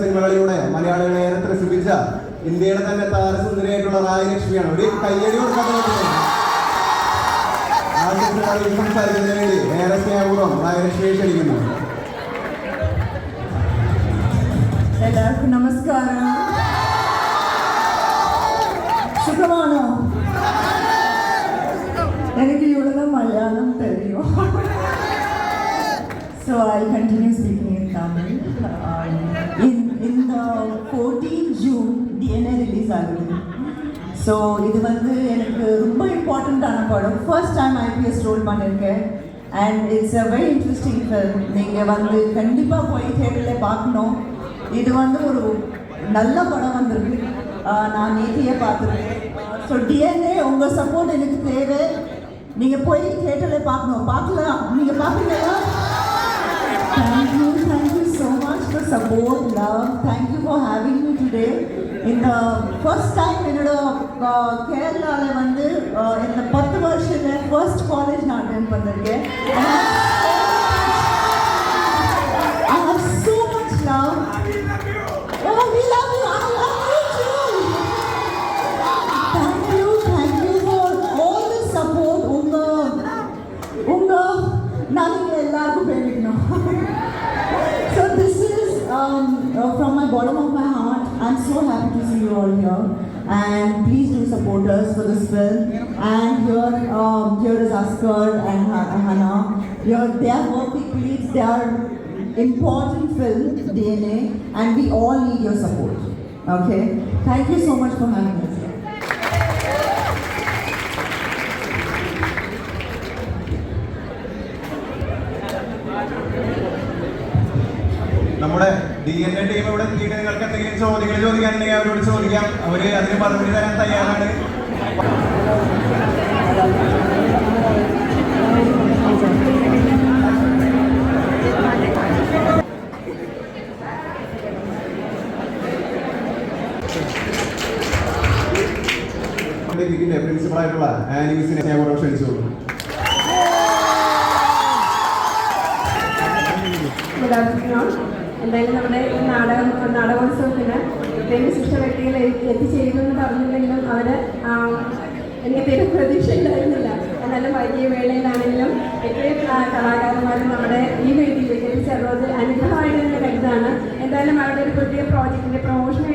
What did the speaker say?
സിനിമകളിലൂടെ മലയാളികളെ ഏറെ ത്രസിപ്പിച്ച ഇന്ത്യയുടെ തന്നെ താരസുന്ദരിയായിട്ടുള്ള റായ ലക്ഷ്മിയാണ്. ഒരു കയ്യടി കൊടുക്കാൻ സംസാരിക്കുന്നതിന് വേണ്ടി ഏറെ സ്നേഹപൂർവം റായ ലക്ഷ്മിയെ ക്ഷണിക്കുന്നു. എല്ലാവർക്കും നമസ്കാരം. So I'll continue speaking in Tamil. Uh, in, in the 14 June, DNA release ஆகுது. ஸோ இது வந்து எனக்கு ரொம்ப இம்பார்ட்டண்ட்டான படம். ஃபர்ஸ்ட் டைம் ஐபிஎஸ் ரோல் பண்ணியிருக்கேன் and it's a very interesting film நீங்கள் வந்து கண்டிப்பாக போய் தேட்டரில் பார்க்கணும். இது வந்து ஒரு நல்ல படம் வந்திருக்கு. நான் நேத்தியே பார்த்துருக்கேன். ஸோ டிஎன்ஏ உங்கள் சப்போர்ட் எனக்கு தேவை. நீங்கள் போய் தேட்டரில் பார்க்கணும். பார்க்கலாம். நீங்கள் பார்க்குறீங்களா Thank you, thank you so much for support, love. Thank you for having me today. In the first time என்னோட கேரளாவில் வந்து uh, இந்த பத்து வருஷத்தில் ஃபர்ஸ்ட் காலேஜ் நான் அட்டென்ட் பண்ணிருக்கேன் um, uh, from my bottom of my heart. I'm so happy to see you all here. And please do support us for this film. And here, um, here is Askar and Ha- Hannah. Here, they are working leads. They are important film, DNA. And we all need your support. Okay? Thank you so much for having us here. നമ്മുടെ D N A team ഇവിടെ എത്തിയിട്ട് നിങ്ങൾക്ക് എന്തെങ്കിലും ചോദ്യങ്ങൾ ചോദിക്കാനുണ്ടെങ്കിൽ അവരോട് ചോദിക്കാം. അവർ അതിന് മറുപടി തരാൻ തയ്യാറാണ്. ആയിട്ടുള്ള ആനിമിസിനെ ഞാൻ കൂടെ ക്ഷണിച്ചു. ഗുഡ് ആഫ്റ്റർനൂൺ എന്തായാലും നമ്മുടെ ഈ നാടകം നാടകോത്സവത്തിന് ഇത്രയും വിശിഷ്ട വ്യക്തികൾ എന്ന് പറഞ്ഞില്ലെങ്കിലും അവർ എനിക്ക് തീരെ പ്രതീക്ഷ ഉണ്ടായിരുന്നില്ല. എന്നാലും വൈകിയ വേളയിലാണെങ്കിലും ഇത്രയും കലാകാരന്മാരും നമ്മുടെ ഈ വേദിയിലേക്ക് എത്തിച്ചേർന്നത് അനുഗ്രഹമായിട്ട് തന്നെ കരുതാണ് എന്തായാലും അവരുടെ ഒരു പുതിയ പ്രോജക്റ്റിന്റെ എത്തിച്ചേർന്നത്